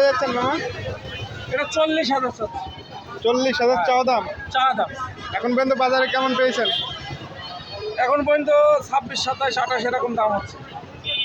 কত যাচ্ছেন মামা? এটা চল্লিশ হাজার চাচ্ছে চল্লিশ হাজার চাওয়া দাম? চা দাম। এখন পর্যন্ত বাজারে কেমন পেয়েছেন? এখন পর্যন্ত ছাব্বিশ সাতাশ আঠাশ এরকম দাম হচ্ছে।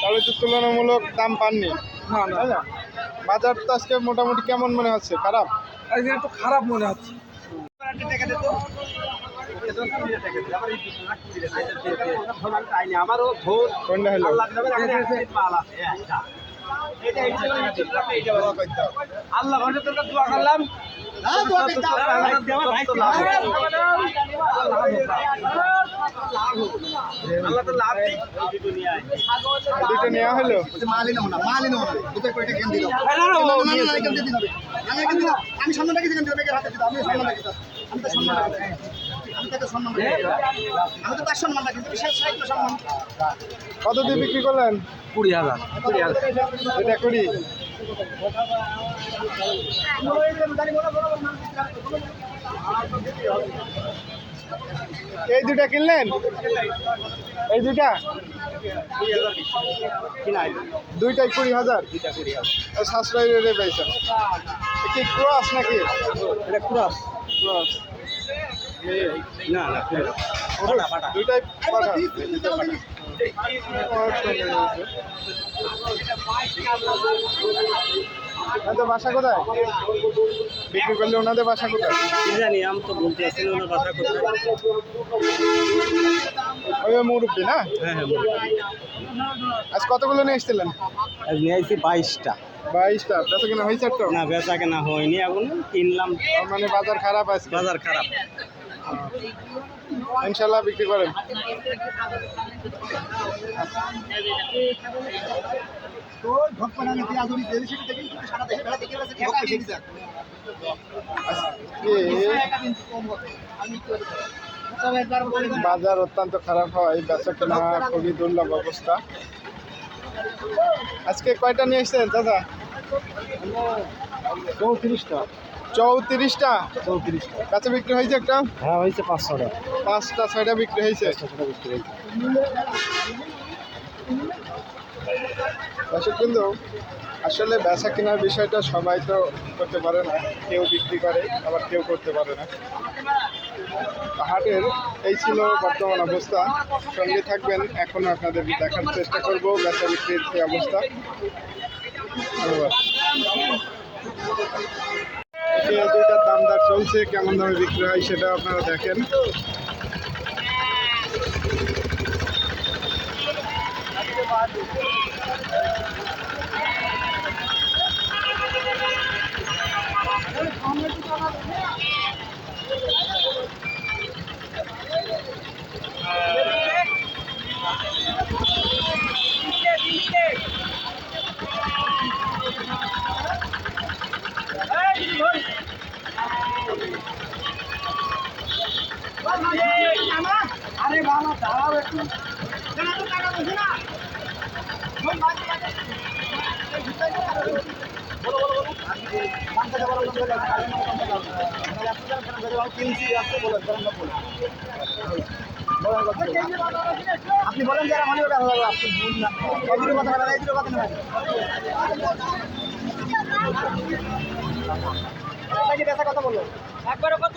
তাহলে তো তুলনামূলক দাম পাননি। না না। বাজার তো আজকে মোটামুটি কেমন মনে হচ্ছে? খারাপ? আজকে একটু খারাপ মনে হচ্ছে। আমারও ভোর কোনটা হলো? আল্লাহ ঘরে তোর দোয়া করলাম। আল্লাহ তো লাভ দিক। দুটো নেওয়া হলো? আমি দিতাম আমি সম্মান রাখি আমি তো সম্মান রাখি আমি সম্মান আমি তো তার সম্মান রাখি বিশেষ সাহিত্য সম্মান। কত দিয়ে বিক্রি করলেন? কুড়ি হাজার কুড়ি হাজার। এটা কুড়ি। এই দুটা কিনলেন? এই দুটা? দুইটাই কুড়ি হাজার। সাশ্রয়ী রেটে পেয়েছেন কি ক্রস নাকি? এটা ক্রস। ক্রস। না না দুইটাই ওনাদের বাসা কোথায়? বিক্রি করলে ওনাদের বাসা কোথায়? জানি আমি তো বলতে আসছি না ওনার বাসা কোথায়। ওই মুরব্বী না? হ্যাঁ হ্যাঁ আজ কতগুলো নিয়ে এসেছিলেন? আজ নিয়ে আসছি বাইশটা। বাইশটা। বেচা কেনা হয়েছে তো? না বেচা কেনা হয়নি এখন কিনলাম। মানে বাজার খারাপ আছে বাজার খারাপ। ইনশাল্লাহ বিক্রি করেন। বাজার অত্যন্ত খারাপ হয় বেচা কেনা খুবই দুর্লভ অবস্থা। আজকে কয়টা নিয়ে এসেছেন দাদা চৌত্রিশটা। চৌত্রিশটা? চৌত্রিশটা। কাছে বিক্রি হয়েছে একটা? হ্যাঁ হয়েছে পাঁচশোটা। পাঁচটা ছয়টা বিক্রি হয়েছে? দর্শক কিন্তু আসলে বেচা কেনার বিষয়টা সবাই তো করতে পারে না। কেউ বিক্রি করে আবার কেউ করতে পারে না। হাটের এই ছিল বর্তমান অবস্থা। সঙ্গে থাকবেন এখনও আপনাদের দেখার চেষ্টা করব বেচা বিক্রির যে অবস্থা। ধন্যবাদ। দুইটার দাম দর চলছে কেমন দামে বিক্রি হয় সেটা আপনারা দেখেন। না না, আপনি বলেন, না, যারা মনে করে ভালো লাগবে, আপনি ভুল না। কথা দুটো কথা নেবেন একবারে কত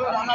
না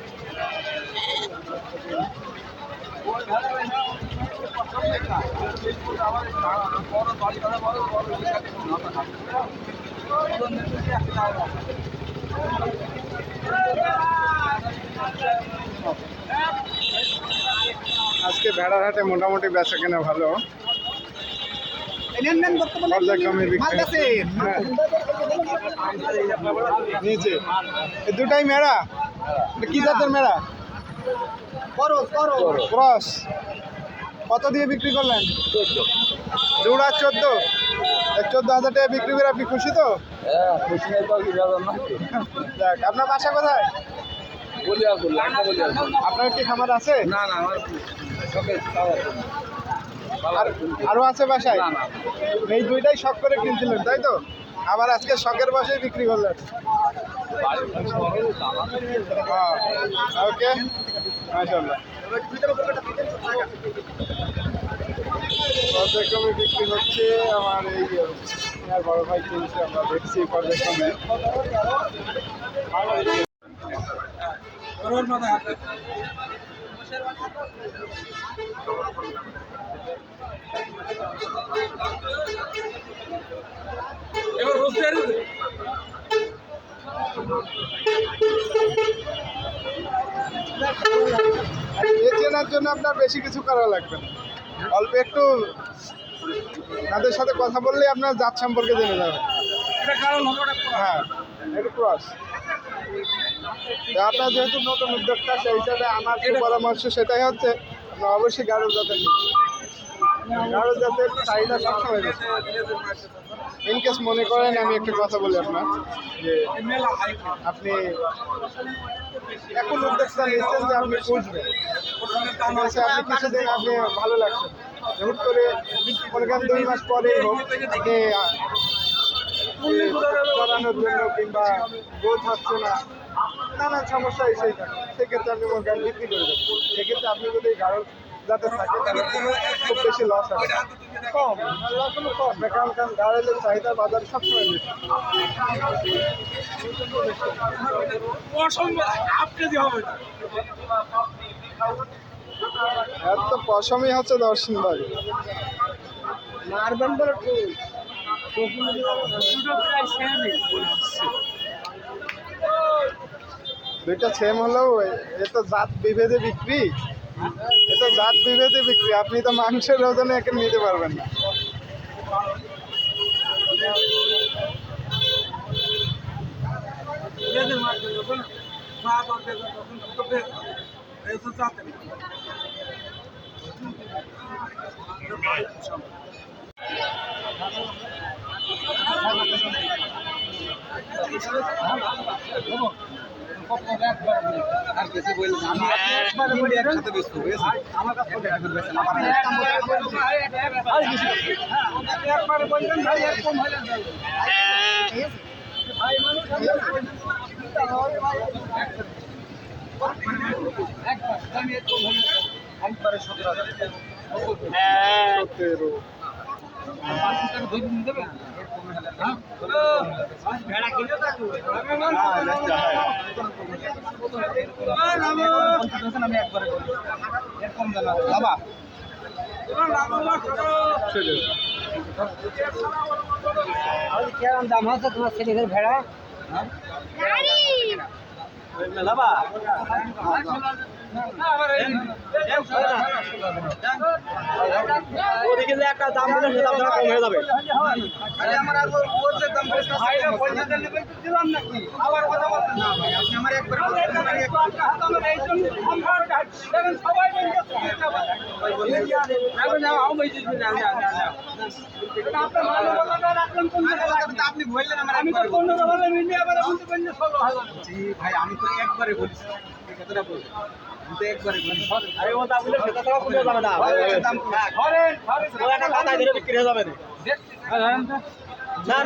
আজকে ভেড়ার হাটে মোটামুটি বেচা কেনা ভালো পর্যায়ক্রমে। হ্যাঁ। নিচে দুটাই মেড়া কি জাতের মেড়া? করো করো ক্রস কত দিয়ে বিক্রি করলেন? জোড়া চোদ্দ? চোদ্দ হাজার টাকা বিক্রি করে আপনি খুশি তো? হ্যাঁ না? যাক আপনার বাসা কোথায়। আপনার কি খামার আছে? না না আমার আরও আছে বাসায়? এই দুইটাই শখ করে কিনছিলেন তাই তো? আবার আজকে শখের বাসায় বিক্রি করলেন। ওকে মাশাআল্লাহ পর্যায়ক্রমে বিক্রি হচ্ছে আমার এই বড় ভাই কিনছে আমরা দেখছি পর্যায়ক্রমে এবার আর এ চেনার জন্য আপনার বেশি কিছু করা লাগবে না। অল্প একটু তাদের সাথে কথা বললেই আপনার জাত সম্পর্কে জেনে যাবে। কারণ এটা হ্যাঁ ক্রস আপনার যেহেতু নতুন উদ্যোক্তা সেই হিসাবে আমার যে পরামর্শ সেটাই হচ্ছে অবশ্যই গাড়ো জাতের। গাড়ো জাতের চাহিদা সবসময় ইনকেস মনে করেন, আমি একটা কথা বলি আপনার। যে আপনি এখন উদ্যোক্তা নিচ্ছেন যে আপনি আছে, আপনি কিছুদিন আপনি ভালো লাগছে হুট করে মনে দুই মাস পরেই হোক, আপনি করানোর জন্য কিংবা গ্রোথ হচ্ছে না নানান সমস্যা এসেই থাকে। সেক্ষেত্রে আপনি মনে করেন বিক্রি করে দেবেন সেক্ষেত্রে আপনি যদি গাড়ো যাতে থাকে তাহলে খুব বেশি লস হবে কম লস হলো কম না কারণ কারণ গাড়ির চাহিদা বাজারে সবসময় বেশি। অসম্ভব হাফ কেজি হবে না। পশমই হচ্ছে দর্শন বাড়ি মারবেন বলে দুইটা সেম হলেও এ- এ তো জাত বিভেদে বিক্রি। এ তো জাত বিভেদে বিক্রি। আপনি তো মাংসের ওজনে একে নিতে পারবেন না। মাঝে আর কিছু বললাম আমি একবারে বলি একসাথে বেশ হবে আমার কাছে একবারে বলবেন ভাই এরকম হলে ভাই মানুষ একবার আমি হলে একবারে সতেরো হাজার সতেরো ভেড়া কিনে আমি একবারে এরকম জানা বাবা সেটাই। কেমন দাম আছে তোমার ছেলেদের ভেড়া বাবা ওদিকে যে একটা দাম দিলে সে দামটা কম হয়ে যাবে আপনি আমি বললেন তো পনেরো ভালো মিলিয়ে আবার বলতে পারেন ষোলো হাজার জি ভাই আমি তো একবারে বলেছি কথাটা বলছি না। হয়ে না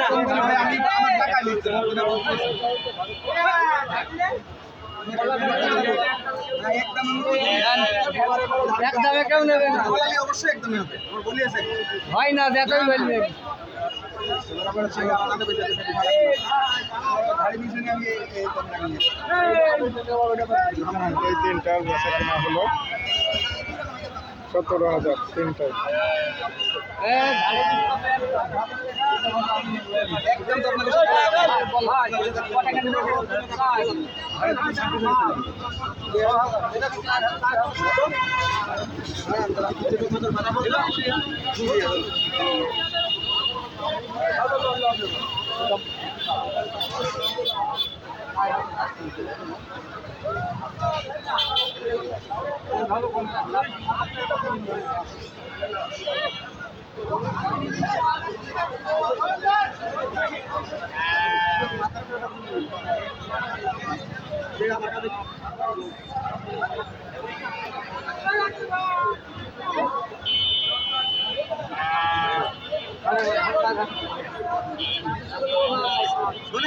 একদম কেউ নেবে না হয় না দেখই বলবে। এই- তিনটার বেচা কেনা হলো। সতেরো হাজার তিনটায়। একদম তো আপনাদের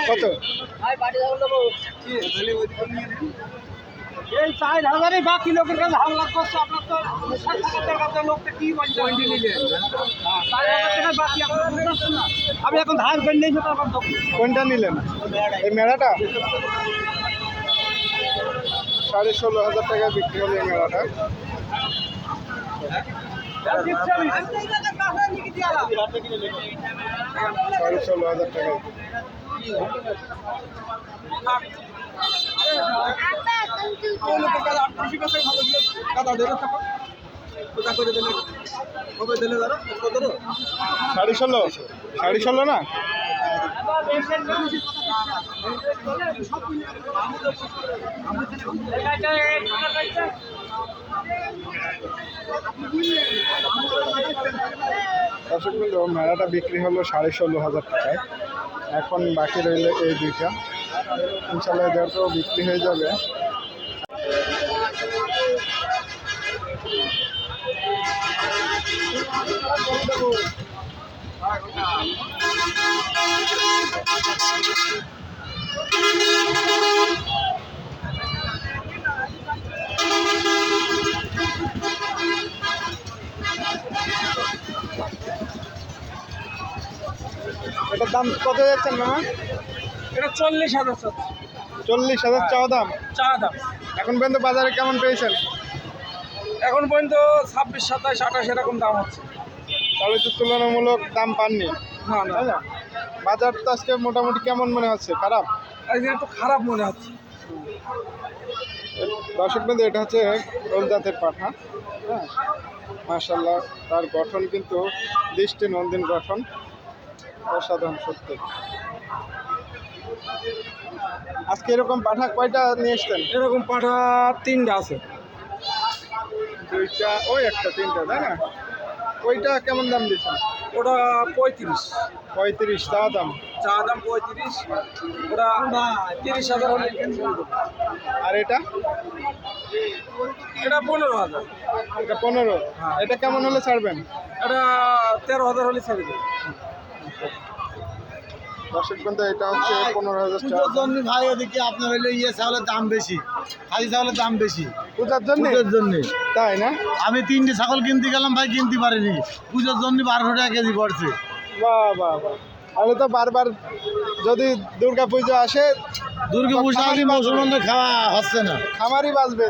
কত? এই চার হাজারই বাকি লোকের কাছে হাল্লা করছে? আপনার তো টাকা লোকটা কি বাকি না। আমি এখন ধার করে নিয়েছি তারপর কোনটা নিলেন? এই মেলাটা? সাড়ে ষোলো হাজার টাকা বিক্রি হলো এই মেলাটা। সাড়ে ষোলো হাজার টাকা। সাড়ে ষোলো? সাড়ে ষোলো না? দর্শক মেলাটা বিক্রি হলো সাড়ে ষোলো হাজার টাকায়। এখন বাকি রইল এই দুইটা। ইনশাল্লাহ এদেরকেও বিক্রি হয়ে যাবে। দাম কত যাচ্ছেন মামা? এটা চল্লিশ হাজার চল্লিশ হাজার চাওয়া দাম? চা দাম। এখন পর্যন্ত বাজারে কেমন পেয়েছেন? এখন পর্যন্ত ছাব্বিশ সাতাশ আঠাশ এরকম দাম হচ্ছে। তাহলে তো তুলনামূলক দাম পাননি। না না। বাজার তো আজকে মোটামুটি কেমন মনে হচ্ছে? খারাপ? আজকে একটু খারাপ মনে হচ্ছে। দর্শক বন্ধু এটা হচ্ছে রোল জাতের পাঠা হ্যাঁ? মার্শাল্লাহ তার গঠন কিন্তু দৃষ্টি নন্দিন গঠন। অসাধারণ সত্যি। আজকে এরকম পাঠা কয়টা নিয়ে এসছেন? এরকম পাঠা তিনটা আছে। দুইটা ওই একটা তিনটা তাই না? ওইটা কেমন দাম দিচ্ছেন ওটা পঁয়ত্রিশ। পঁয়ত্রিশ চা দাম? চা দাম পঁয়ত্রিশ ওটা তিরিশ হাজার আর এটা? এটা পনেরো হাজার। এটা পনেরো। এটা কেমন হলে ছাড়বেন? এটা তেরো হাজার হলে ছেড়ে দেবে দর্শক বন্ধু এটা হচ্ছে পনেরো হাজার টাকা। পুজোর জন্য ভাই ওদিকে আপনার হইলে ইয়ে চাউলের দাম বেশি খালি চাউলের দাম বেশি। পূজার জন্য? পুজোর জন্য। তাই না? আমি তিনটে ছাগল কিনতে গেলাম ভাই কিনতে পারিনি। পুজোর জন্য বারোশো টাকা কেজি পড়ছে। বাহ বাহ বাহ। তাহলে তো বারবার যদি দুর্গা পুজো আসে দুর্গা পূজা খামারি মুসলমানদের খাওয়া হচ্ছে না। খামারই বাঁচবে।